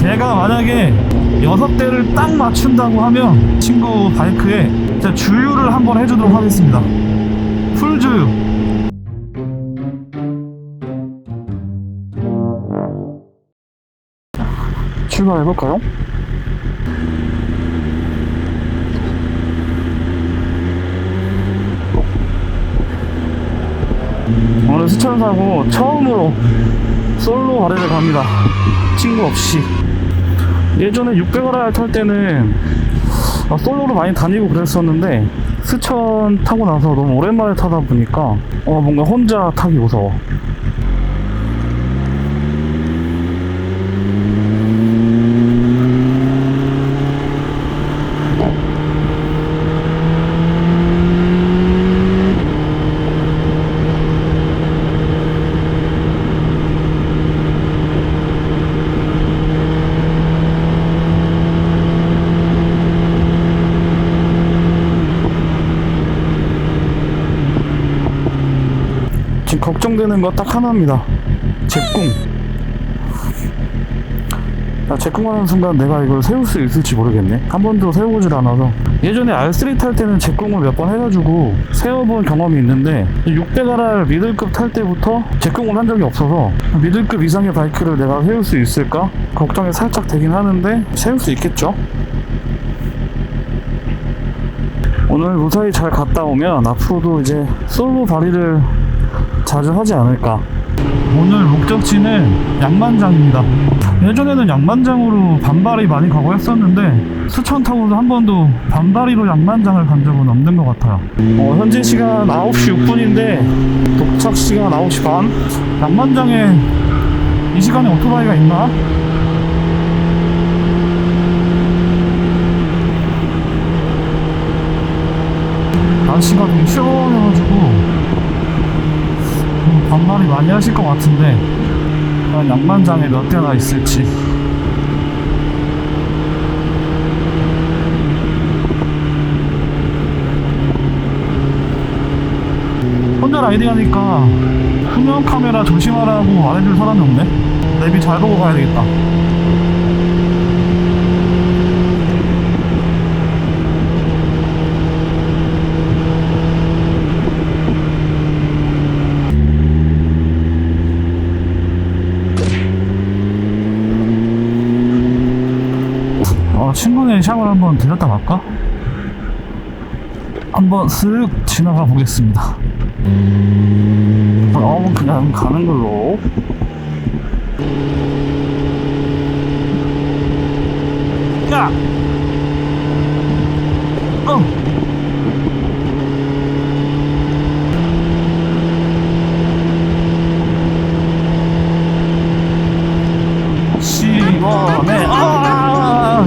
제가 만약에 여섯 대를 딱 맞춘다고 하면 친구 바이크에 주유를 한번 해주도록 하겠습니다. 풀주유. 출발해볼까요? 오늘 수천 사고 처음으로 솔로 거리를 갑니다. 친구 없이. 예전에 600R 탈 때는 아, 솔로로 많이 다니고 그랬었는데 스천 타고 나서 너무 오랜만에 타다 보니까 어, 뭔가 혼자 타기 무서워. 걱정되는 거 딱 하나입니다. 제꿈. 나 제꿈하는 순간 내가 이걸 세울 수 있을지 모르겠네. 한 번도 세워보질 않아서. 예전에 R3 탈 때는 제꿈을 몇 번 해가지고 세워본 경험이 있는데 600R 미들급 탈 때부터 제꿈을 한 적이 없어서 미들급 이상의 바이크를 내가 세울 수 있을까? 걱정이 살짝 되긴 하는데 세울 수 있겠죠? 오늘 무사히 잘 갔다 오면 앞으로도 이제 솔로 발휘를 자주 하지 않을까. 오늘 목적지는 양만장입니다. 예전에는 양만장으로 반발이 많이 가고 했었는데 수천 타고도 한 번도 반발이로 양만장을 간 적은 없는 것 같아요. 어, 현재 시간 9시 6분인데 도착 시간 9시 반. 양만장에 이 시간에 오토바이가 있나? 날씨가 좀 시원해가지고 음, 반말이 많이 하실 것 같은데 과연 양만장에 몇 대나 있을지. 혼자 라이딩 하니까 후면 카메라 조심하라고 말해줄 사람이 없네? 내비 잘 보고 가야 되겠다 어, 친구네 샵을 한번 들렸다 갈까? 한번 쓱 지나가 보겠습니다. 어, 그냥 가는 걸로. 야! 어! 시원해. 아!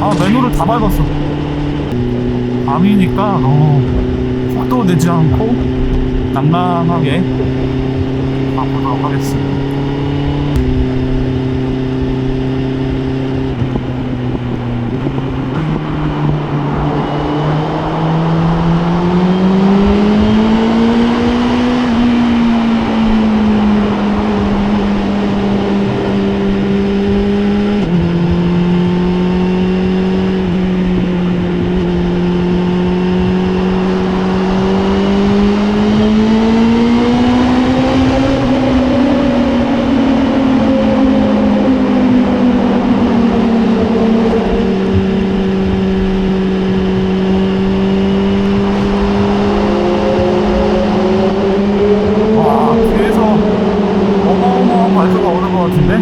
아, 맨홀을 다 밟았어. 밤이니까 너무 속도 내지 않고 낭낭하게 가보도록 하겠습니다. 와, 뒤에서 어마어마한 발표가 오는 것 같은데?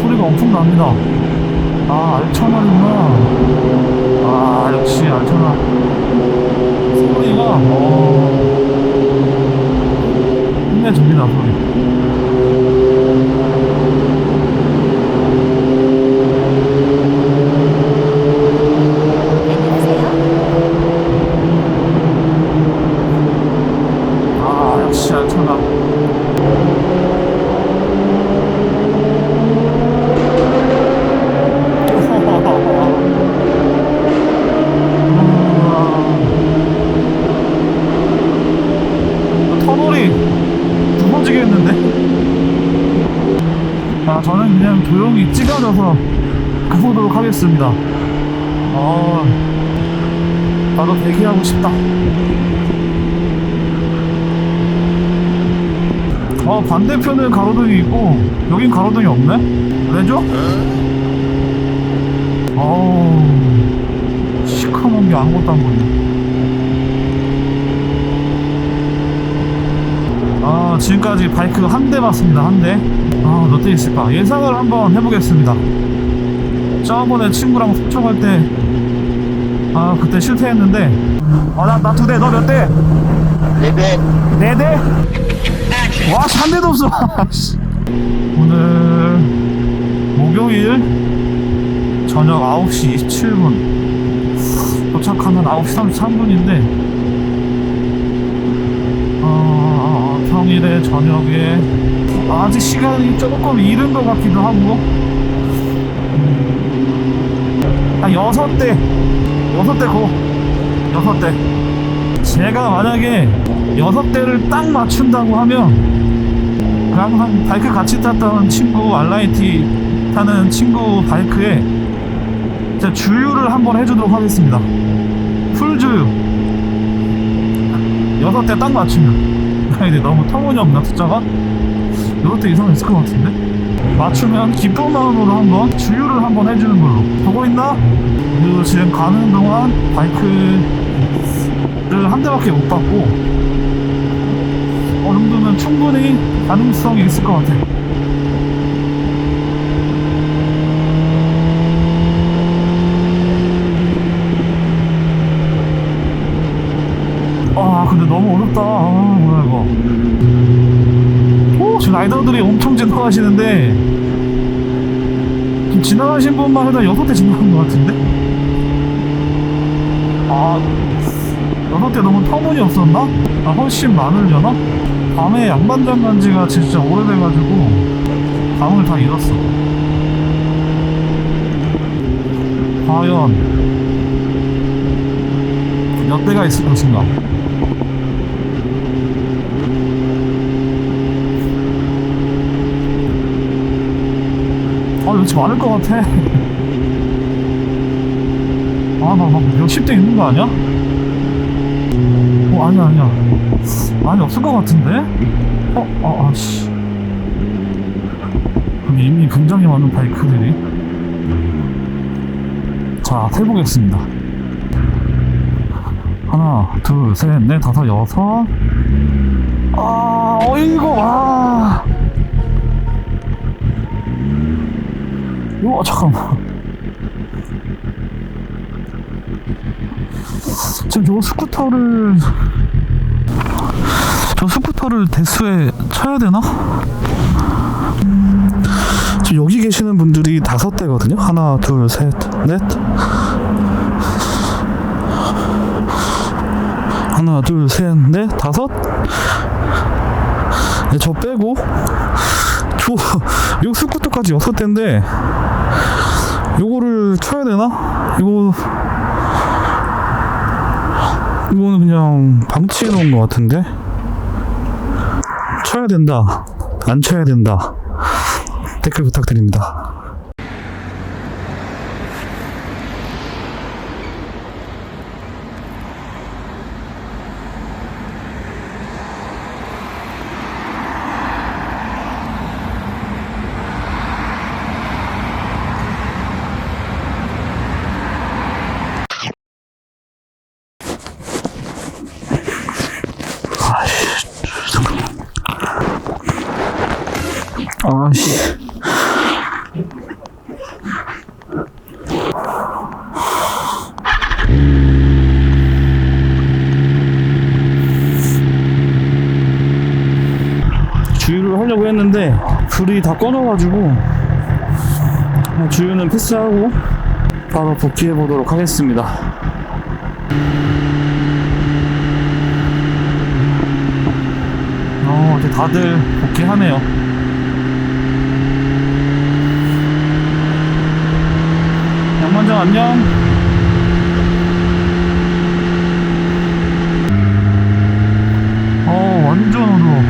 소리가 엄청 납니다. 아, 알차나구나. 아, 역시 알차나. 소리가, 어, 끝내줍니다, 소리. 아, 역시 알차나. 번지겠는데? 아, 저는 그냥 조용히 찌그러져서 가보도록 하겠습니다. 어, 나도 대기하고 싶다. 어, 반대편은 가로등이 있고, 여긴 가로등이 없네? 왜죠? 어우, 시커먼 게 아무것도 안 보이네. 아, 지금까지 바이크 한 대 봤습니다, 한 대. 아, 몇 대 있을까? 예상을 한번 해보겠습니다. 저번에 친구랑 속초 갈 때, 아, 그때 실패했는데, 아, 나, 나 두 대, 너 몇 대? 네네. 네 대? 와, 씨, 한 대도 없어. 씨. 오늘, 목요일, 저녁 9시 27분. 도착하면 9시 33분인데, 어, 평일에 저녁에, 아직 시간이 조금 이른 것 같기도 하고, 한 여섯 대, 여섯 대 고, 여섯 대. 제가 만약에 여섯 대를 딱 맞춘다고 하면 그 항상 바이크 같이 탔던 친구 알라이티 타는 친구 바이크에 제가 주유를 한번 해주도록 하겠습니다. 풀 주유 여섯 대 딱 맞추면 근데 너무 터무니없나 숫자가? 대 이상 있을 것 같은데? 맞추면 기쁜 마음으로 한번 주유를 한번 해주는 걸로 보고 있나? 그리고 지금 가는 동안 바이크를 한 대밖에 못 받고 어 정도면 충분히 가능성이 있을 것 같아. 아 근데 너무 어렵다. 아 뭐야 이거. 오 지금 라이더들이 엄청 지나가시는데 지금 지나가신 분만 해도 여섯 대 지나간 것 같은데? 아 여섯 대 너무 터무니 없었나? 아, 훨씬 많으려나? 밤에 양반장 간 지가 진짜 오래돼가지고 감을 다 잃었어. 과연 몇 대가 있을 것인가? 아, 왠지 많을 것 같아. 아, 나막 몇십 대 있는 거 아니야? 어, 아니야, 아니야. 아니, 없을 것 같은데? 어, 아, 아, 씨. 근데 이미 굉장히 많은 바이크들이. 자, 세보겠습니다. 하나, 둘, 셋, 넷, 다섯, 여섯. 아, 어이구, 아. 요, 잠깐만. 지금 요 스쿠터를 저 스쿠터를 대수에 쳐야 되나? 지금 여기 계시는 분들이 다섯 대거든요. 하나, 둘, 셋, 넷. 하나, 둘, 셋, 넷, 다섯. 네, 저 빼고 저, 요 스쿠터까지 여섯 대인데 요거를 쳐야 되나? 이거 이거는 그냥 방치해 놓은 것 같은데? 쳐야 된다. 안 쳐야 된다. 댓글 부탁드립니다 주유를 하려고 했는데 불이 다 꺼져가지고 주유는 패스하고 바로 복귀해 보도록 하겠습니다. 어, 이제 다들 복귀하네요. 양반장 안녕. 어, 완전 어두워.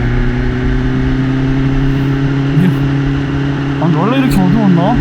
아니 원래 이렇게 어두웠나?